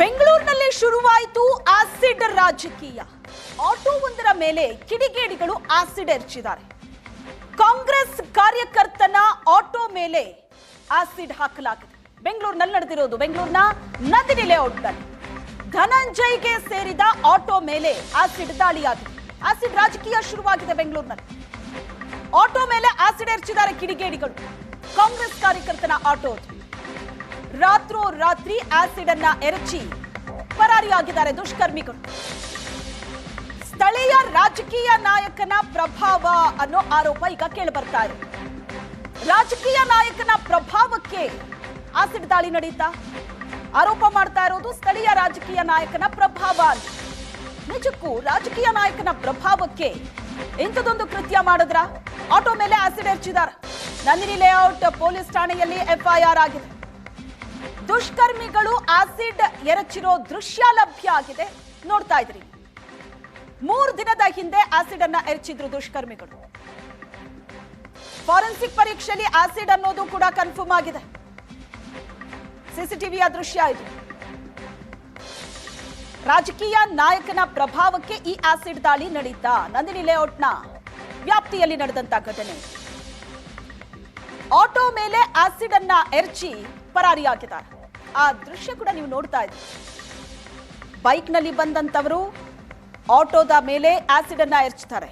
ಬೆಂಗಳೂರಿನಲ್ಲಿ ಶುರುವಾಯಿತು ಆಸಿಡ್ ರಾಜಕೀಯ. ಆಟೋ ಒಂದರ ಮೇಲೆ ಕಿಡಿಗೇಡಿಗಳು ಆಸಿಡ್ ಎರಚಿದ್ದಾರೆ. ಕಾಂಗ್ರೆಸ್ ಕಾರ್ಯಕರ್ತನ ಆಟೋ ಮೇಲೆ ಆಸಿಡ್ ಹಾಕಲಾಗಿದೆ. ಬೆಂಗಳೂರಿನಲ್ಲಿ ನಡೆದಿರೋದು ಬೆಂಗಳೂರಿನ ನಿಲೆ ಲೇಔಟ್ನಲ್ಲಿ ಧನಂಜಯ್ಗೆ ಸೇರಿದ ಆಟೋ ಮೇಲೆ ಆಸಿಡ್ ದಾಳಿಯಾಗಿದೆ. ಆಸಿಡ್ ರಾಜಕೀಯ ಶುರುವಾಗಿದೆ ಬೆಂಗಳೂರಿನಲ್ಲಿ. ಆಟೋ ಮೇಲೆ ಆಸಿಡ್ ಎರಚಿದ್ದಾರೆ ಕಿಡಿಗೇಡಿಗಳು. ಕಾಂಗ್ರೆಸ್ ಕಾರ್ಯಕರ್ತನ ಆಟೋ ರಾತ್ರೋ ರಾತ್ರಿ ಆಸಿಡ್ ಅನ್ನ ಎರಚಿ ಪರಾರಿಯಾಗಿದ್ದಾರೆ ದುಷ್ಕರ್ಮಿಗಳು. ಸ್ಥಳೀಯ ರಾಜಕೀಯ ನಾಯಕನ ಪ್ರಭಾವ ಅನ್ನೋ ಆರೋಪ ಈಗ ಕೇಳಿ ಬರ್ತಾ ಇದೆ. ರಾಜಕೀಯ ನಾಯಕನ ಪ್ರಭಾವಕ್ಕೆ ಆಸಿಡ್ ದಾಳಿ ನಡೀತಾ, ಆರೋಪ ಮಾಡ್ತಾ ಇರೋದು ಸ್ಥಳೀಯ ರಾಜಕೀಯ ನಾಯಕನ ಪ್ರಭಾವ ನಿಜಕ್ಕೂ ರಾಜಕೀಯ ನಾಯಕನ ಪ್ರಭಾವಕ್ಕೆ ಇಂಥದೊಂದು ಕೃತ್ಯ ಮಾಡಿದ್ರ? ಆಟೋ ಮೇಲೆ ಆಸಿಡ್ ಎರಚಿದಾರ. ನಂದಿನಿ ಲೇಔಟ್ ಪೊಲೀಸ್ ಠಾಣೆಯಲ್ಲಿ ಎಫ್ಐಆರ್ ಆಗಿದೆ. ದುಷ್ಕರ್ಮಿಗಳು ಆಸಿಡ್ ಎರಚಿರೋ ದೃಶ್ಯ ಲಭ್ಯ ಆಗಿದೆ. ನೋಡ್ತಾ ಇದ್ರಿ. ಮೂರು ದಿನದ ಹಿಂದೆ ಆಸಿಡ್ ಅನ್ನ ಎರಚಿದ್ರು ದುಷ್ಕರ್ಮಿಗಳು. ಫಾರೆನ್ಸಿಕ್ ಪರೀಕ್ಷೆಯಲ್ಲಿ ಆಸಿಡ್ ಅನ್ನೋದು ಕೂಡ ಕನ್ಫರ್ಮ್ ಆಗಿದೆ. ಸಿಸಿಟಿವಿಯ ದೃಶ್ಯ ಇದು. ರಾಜಕೀಯ ನಾಯಕನ ಪ್ರಭಾವಕ್ಕೆ ಈ ಆಸಿಡ್ ದಾಳಿ ನಡೀತ. ನಂದಿನಿ ಲೇಔಟ್ನ ವ್ಯಾಪ್ತಿಯಲ್ಲಿ ನಡೆದಂತ ಘಟನೆ. ಆಟೋ ಮೇಲೆ ಆಸಿಡ್ ಅನ್ನ ಎರಚಿ ಪರಾರಿಯಾಗಿದ್ದಾರೆ. ಆ ದೃಶ್ಯ ಕೂಡ ನೀವು ನೋಡ್ತಾ ಇದ್ದೀರಿ. ಬೈಕ್ನಲ್ಲಿ ಬಂದಂತವರು ಆಟೋದ ಮೇಲೆ ಆಸಿಡ್ ಅನ್ನ ಎರಚ್ತಾರೆ.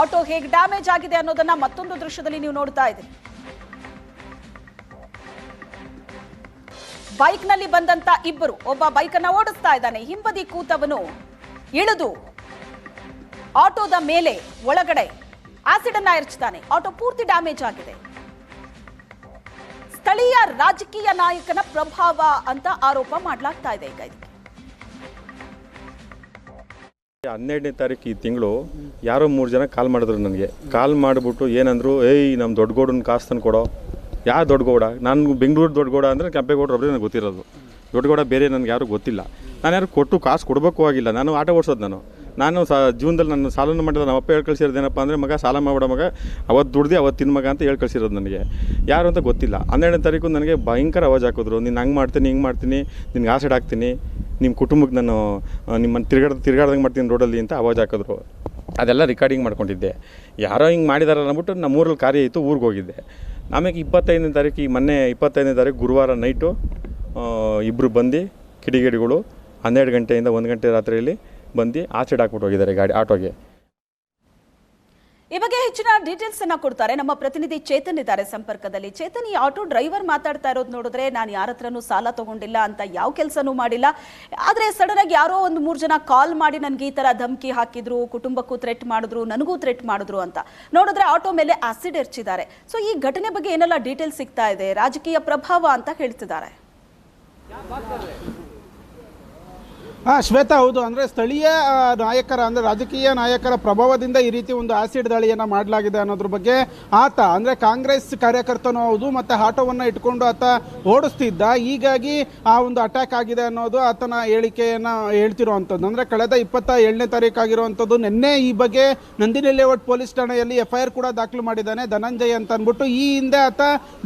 ಆಟೋ ಹೇಗೆ ಡ್ಯಾಮೇಜ್ ಆಗಿದೆ ಅನ್ನೋದನ್ನ ಮತ್ತೊಂದು ದೃಶ್ಯದಲ್ಲಿ ನೀವು ನೋಡ್ತಾ ಇದ್ದೀರಿ. ಬೈಕ್ನಲ್ಲಿ ಬಂದಂತ ಇಬ್ಬರು, ಒಬ್ಬ ಬೈಕ್ ಅನ್ನ ಓಡಿಸ್ತಾ ಇದ್ದಾನೆ. ಹಿಂಬದಿ ಕೂತವನು ಇಳಿದು ಆಟೋದ ಮೇಲೆ ಒಳಗಡೆ ಆಸಿಡ್ ಅನ್ನ ಎರಚ್ತಾನೆ. ಆಟೋ ಪೂರ್ತಿ ಡ್ಯಾಮೇಜ್ ಆಗಿದೆ. ಸ್ಥಳೀಯ ರಾಜಕೀಯ ನಾಯಕನ ಪ್ರಭಾವ ಅಂತ ಆರೋಪ ಮಾಡಲಾಗ್ತಾ ಇದೆ ಈಗ ಇದಕ್ಕೆ ಹನ್ನೆರಡನೇ ತಾರೀಕು ಈ ತಿಂಗಳು ಯಾರೋ ಮೂರು ಜನ ಕಾಲ್ ಮಾಡಿದ್ರು ನನಗೆ. ಕಾಲ್ ಮಾಡಿಬಿಟ್ಟು ಏನಂದ್ರು, ಏಯ್ ನಮ್ಮ ದೊಡ್ಡಗೌಡನ ಕಾಸು ತಂದು ಕೊಡೋ. ಯಾರು ದೊಡ್ಡಗೌಡ? ನಾನು ಬೆಂಗಳೂರು ದೊಡ್ಡಗೌಡ ಅಂದರೆ ಕೆಂಪೇಗೌಡರು ಒಬ್ಬರೇ ನನಗೆ ಗೊತ್ತಿರೋದು. ದೊಡ್ಡಗೌಡ ಬೇರೆ ನನಗೆ ಯಾರು ಗೊತ್ತಿಲ್ಲ. ನಾನು ಯಾರು ಕೊಟ್ಟು ಕಾಸು ಕೊಡಬೇಕು ಆಗಿಲ್ಲ. ನಾನು ಆಟೋ ಓಡಿಸೋದು ನಾನು. ನಾನು ಸಾ ಜೀವನದಲ್ಲಿ ನನ್ನ ಸಾಲನ್ನು ಮಾಡಿದ ನಮ್ಮ ಅಪ್ಪ ಹೇಳಿ ಕಳಿಸಿರೋದೇನಪ್ಪ ಅಂದರೆ, ಮಗ ಸಾಲ ಮಾಡಬೇಡ ಮಗ ಅವತ್ತು ದುಡ್ದು ಅವತ್ತು ತಿನ್ನ ಮಗ ಅಂತ ಹೇಳಿ ಕಳಿಸಿರೋದು ನನಗೆ. ಯಾರು ಅಂತ ಗೊತ್ತಿಲ್ಲ. ಹನ್ನೆರಡನೇ ತಾರೀಕು ನನಗೆ ಭಯಂಕರ ಅವಾಜ್ ಹಾಕಿದ್ರು. ನೀನು ಹಂಗೆ ಮಾಡ್ತೀನಿ, ಹಿಂಗೆ ಮಾಡ್ತೀನಿ, ನಿನ್ಗೆ ಆಸೆಡ್ ಹಾಕ್ತೀನಿ ನಿಮ್ಮ ಕುಟುಂಬಕ್ಕೆ ನಾನು ನಿಮ್ಮನ್ನು ತಿರ್ಗಾಡ, ತಿರ್ಗಾಡ್ದಂಗೆ ಮಾಡ್ತೀನಿ ರೋಡಲ್ಲಿ ಅಂತ ಅವಾಜ್ ಹಾಕಿದ್ರು. ಅದೆಲ್ಲ ರೆಕಾರ್ಡಿಂಗ್ ಮಾಡ್ಕೊಂಡಿದ್ದೆ. ಯಾರೋ ಹಿಂಗೆ ಮಾಡಿದಾರೆ ಅಂದ್ಬಿಟ್ಟು ನಮ್ಮೂರಲ್ಲಿ ಕಾರ್ಯ ಇತ್ತು, ಊರಿಗೆ ಹೋಗಿದ್ದೆ. ಆಮೇಲೆ ಇಪ್ಪತ್ತೈದನೇ ತಾರೀಕು ಈ ಮೊನ್ನೆ ಇಪ್ಪತ್ತೈದನೇ ತಾರೀಕು ಗುರುವಾರ ನೈಟು ಇಬ್ಬರು ಬಂದು ಕಿಡಿಗೇಡಿಗಳು ಹನ್ನೆರಡು ಗಂಟೆಯಿಂದ ಒಂದು ಗಂಟೆ ರಾತ್ರಿಯಲ್ಲಿ ಬಂದು ಆಚೆಡ್ ಹಾಕ್ಬಿಟ್ಟು ಹೋಗಿದ್ದಾರೆ ಗಾಡಿ ಆಟೋಗೆ. ಈ ಬಗ್ಗೆ ಹೆಚ್ಚಿನ ಡೀಟೇಲ್ಸ್ ಅನ್ನ ಕೊಡ್ತಾರೆ. ನಮ್ಮ ಪ್ರತಿನಿಧಿ ಚೇತನ್ ಇದ್ದಾರೆ ಸಂಪರ್ಕದಲ್ಲಿ. ಚೇತನ್ ಈ ಆಟೋ ಡ್ರೈವರ್ ಮಾತಾಡ್ತಾ ಇರೋದು ನೋಡಿದ್ರೆ ನಾನು ಯಾರ ಹತ್ರನೂ ಸಾಲ ತಗೊಂಡಿಲ್ಲ ಅಂತ ಯಾವ ಕೆಲಸನೂ ಮಾಡಿಲ್ಲ. ಆದ್ರೆ ಸಡನ್ ಆಗಿ ಯಾರೋ ಒಂದು ಮೂರು ಜನ ಕಾಲ್ ಮಾಡಿ ನನಗೆ ಈ ತರ ಧಮಕಿ ಹಾಕಿದ್ರು ಕುಟುಂಬಕ್ಕೂ ಥ್ರೆಟ್ ಮಾಡಿದ್ರು ನನಗೂ ಥ್ರೆಟ್ ಮಾಡಿದ್ರು ಅಂತ. ನೋಡಿದ್ರೆ ಆಟೋ ಮೇಲೆ ಆಸಿಡ್ ಎರಚಿದ್ದಾರೆ. ಸೊ ಈ ಘಟನೆ ಬಗ್ಗೆ ಏನೆಲ್ಲ ಡೀಟೇಲ್ಸ್ ಸಿಗ್ತಾ ಇದೆ? ರಾಜಕೀಯ ಪ್ರಭಾವ ಅಂತ ಹೇಳ್ತಿದ್ದಾರೆ. ಶ್ವೇತಾ, ಹೌದು. ಅಂದರೆ ಸ್ಥಳೀಯ ನಾಯಕರ, ಅಂದರೆ ರಾಜಕೀಯ ನಾಯಕರ ಪ್ರಭಾವದಿಂದ ಈ ರೀತಿ ಒಂದು ಆಸಿಡ್ ದಾಳಿಯನ್ನು ಮಾಡಲಾಗಿದೆ ಅನ್ನೋದ್ರ ಬಗ್ಗೆ ಆತ, ಅಂದರೆ ಕಾಂಗ್ರೆಸ್ ಕಾರ್ಯಕರ್ತನೂ ಹೌದು, ಮತ್ತು ಆಟೋವನ್ನು ಇಟ್ಕೊಂಡು ಆತ ಓಡಿಸ್ತಿದ್ದ. ಹೀಗಾಗಿ ಆ ಒಂದು ಅಟ್ಯಾಕ್ ಆಗಿದೆ ಅನ್ನೋದು ಆತನ ಹೇಳಿಕೆಯನ್ನು ಹೇಳ್ತಿರುವಂಥದ್ದು. ಅಂದರೆ ಕಳೆದ ಇಪ್ಪತ್ತ ಏಳನೇ ತಾರೀಕು ಆಗಿರುವಂತದ್ದು ನಿನ್ನೆ ಈ ಬಗ್ಗೆ ನಂದಿನಿ ಲೇಔಟ್ ಪೊಲೀಸ್ ಠಾಣೆಯಲ್ಲಿ ಎಫ್ಐಆರ್ ಕೂಡ ದಾಖಲು ಮಾಡಿದ್ದಾನೆ, ಧನಂಜಯ್ ಅಂತ ಅಂದ್ಬಿಟ್ಟು ಈ ಹಿಂದೆ ಆತ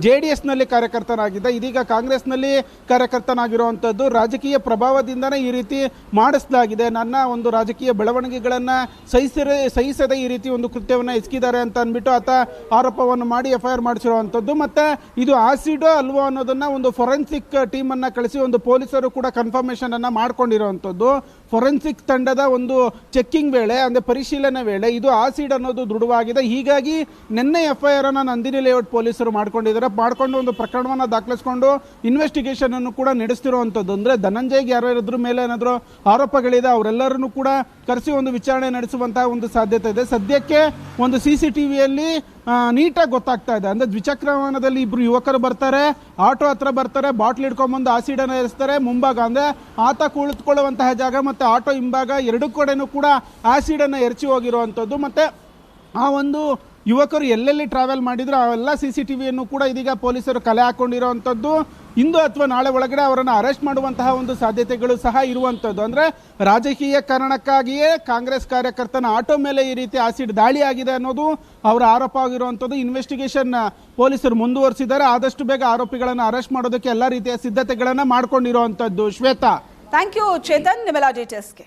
ಜೆ ಡಿ ಎಸ್ನಲ್ಲಿ ಕಾರ್ಯಕರ್ತನಾಗಿದ್ದ. ಇದೀಗ ಕಾಂಗ್ರೆಸ್ನಲ್ಲಿ ಕಾರ್ಯಕರ್ತನಾಗಿರುವಂಥದ್ದು. ರಾಜಕೀಯ ಪ್ರಭಾವದಿಂದನೇ ಈ ರೀತಿ ಮಾಡಿಸಲಾಗಿದೆ. ನನ್ನ ಒಂದು ರಾಜಕೀಯ ಬೆಳವಣಿಗೆಗಳನ್ನ ಸಹಿಸದೆ ಸಹಿಸದೆ ಈ ರೀತಿ ಒಂದು ಕೃತ್ಯವನ್ನು ಎಸಗಿದ್ದಾರೆ ಅಂತ ಅಂದ್ಬಿಟ್ಟು ಆತ ಆರೋಪವನ್ನು ಮಾಡಿ ಎಫ್ ಐ ಆರ್ ಮಾಡಿಸಿರುವಂಥದ್ದು ಮತ್ತೆ ಇದು ಆಸಿಡ್ ಅಲ್ವೋ ಅನ್ನೋದನ್ನ ಒಂದು ಫೊರೆನ್ಸಿಕ್ ಟೀಮನ್ನು ಕಳಿಸಿ ಒಂದು ಪೊಲೀಸರು ಕೂಡ ಕನ್ಫರ್ಮೇಷನನ್ನು ಅನ್ನ ಮಾಡ್ಕೊಂಡಿರುವಂತದ್ದು. ಫೊರೆನ್ಸಿಕ್ ತಂಡದ ಒಂದು ಚೆಕ್ಕಿಂಗ್ ವೇಳೆ, ಅಂದರೆ ಪರಿಶೀಲನೆ ವೇಳೆ ಇದು ಆಸಿಡ್ ಅನ್ನೋದು ದೃಢವಾಗಿದೆ. ಹೀಗಾಗಿ ನಿನ್ನೆ ಎಫ್ ಐ ಆರ್ ಅನ್ನು ನಂದಿನಿ ಲೇಔಟ್ ಪೊಲೀಸರು ಮಾಡ್ಕೊಂಡಿದ್ದಾರೆ. ಮಾಡಿಕೊಂಡು ಒಂದು ಪ್ರಕರಣವನ್ನ ದಾಖಲಿಸಿಕೊಂಡು ಇನ್ವೆಸ್ಟಿಗೇಷನ್ ಅನ್ನು ಕೂಡ ನಡೆಸ್ತಿರುವಂಥದ್ದು ಅಂದರೆ ಧನಂಜಯ್ಗೆ ಯಾರ್ಯಾರ ಮೇಲೆ ಏನಾದ್ರು ಆರೋಪಗಳಿದೆ. ಅವರೆಲ್ಲರನ್ನು ಕೂಡ ಕರೆಸಿ ಒಂದು ವಿಚಾರಣೆ ನಡೆಸುವಂತಹ ಒಂದು ಸಾಧ್ಯತೆ ಇದೆ. ಸದ್ಯಕ್ಕೆ ಒಂದು ಸಿ ಸಿ ಟಿ ವಿಯಲ್ಲಿ ನೀಟಾಗಿ ಗೊತ್ತಾಗ್ತಾ ಇದೆ. ಅಂದ್ರೆ ದ್ವಿಚಕ್ರ ವಾಹನದಲ್ಲಿ ಇಬ್ರು ಯುವಕರು ಬರ್ತಾರೆ, ಆಟೋ ಹತ್ರ ಬರ್ತಾರೆ, ಬಾಟ್ಲ್ ಹಿಡ್ಕೊಂಡ್ಬಂದು ಆಸಿಡ್ ಅನ್ನ ಎರಿಸ್ತಾರೆ ಮುಂಭಾಗ ಅಂದ್ರೆ ಆತ ಕುಳಿತುಕೊಳ್ಳುವಂತಹ ಜಾಗ ಮತ್ತೆ ಆಟೋ ಹಿಂಭಾಗ ಎರಡು ಕಡೆನೂ ಕೂಡ ಆಸಿಡ್ ಅನ್ನ ಎರಚಿ ಹೋಗಿರುವಂತದ್ದು. ಮತ್ತೆ ಆ ಒಂದು ಯುವಕರು ಎಲ್ಲೆಲ್ಲಿ ಟ್ರಾವೆಲ್ ಮಾಡಿದ್ರು ಅವೆಲ್ಲ ಸಿ ಸಿ ಟಿ ವಿಯನ್ನು ಕೂಡ ಇದೀಗ ಪೊಲೀಸರು ಕಲೆ ಹಾಕೊಂಡಿರುವಂಥದ್ದು ಇಂದು ಅಥವಾ ನಾಳೆ ಒಳಗಡೆ ಅವರನ್ನು ಅರೆಸ್ಟ್ ಮಾಡುವಂತಹ ಒಂದು ಸಾಧ್ಯತೆಗಳು ಸಹ ಇರುವಂಥದ್ದು ಅಂದ್ರೆ ರಾಜಕೀಯ ಕಾರಣಕ್ಕಾಗಿಯೇ ಕಾಂಗ್ರೆಸ್ ಕಾರ್ಯಕರ್ತನ ಆಟೋ ಮೇಲೆ ಈ ರೀತಿ ಆಸಿಡ್ ದಾಳಿ ಆಗಿದೆ ಅನ್ನೋದು ಅವರ ಆರೋಪ ಆಗಿರುವಂಥದ್ದು ಇನ್ವೆಸ್ಟಿಗೇಷನ್ ಪೊಲೀಸರು ಮುಂದುವರಿಸಿದ್ದಾರೆ. ಆದಷ್ಟು ಬೇಗ ಆರೋಪಿಗಳನ್ನು ಅರೆಸ್ಟ್ ಮಾಡೋದಕ್ಕೆ ಎಲ್ಲ ರೀತಿಯ ಸಿದ್ಧತೆಗಳನ್ನು ಮಾಡ್ಕೊಂಡಿರುವಂಥದ್ದು ಶ್ವೇತಾ. Thank you Chetan. ನಿಮ್ಮೆಲ್ಲ ಡೀಟೇಲ್ಸ್ಗೆ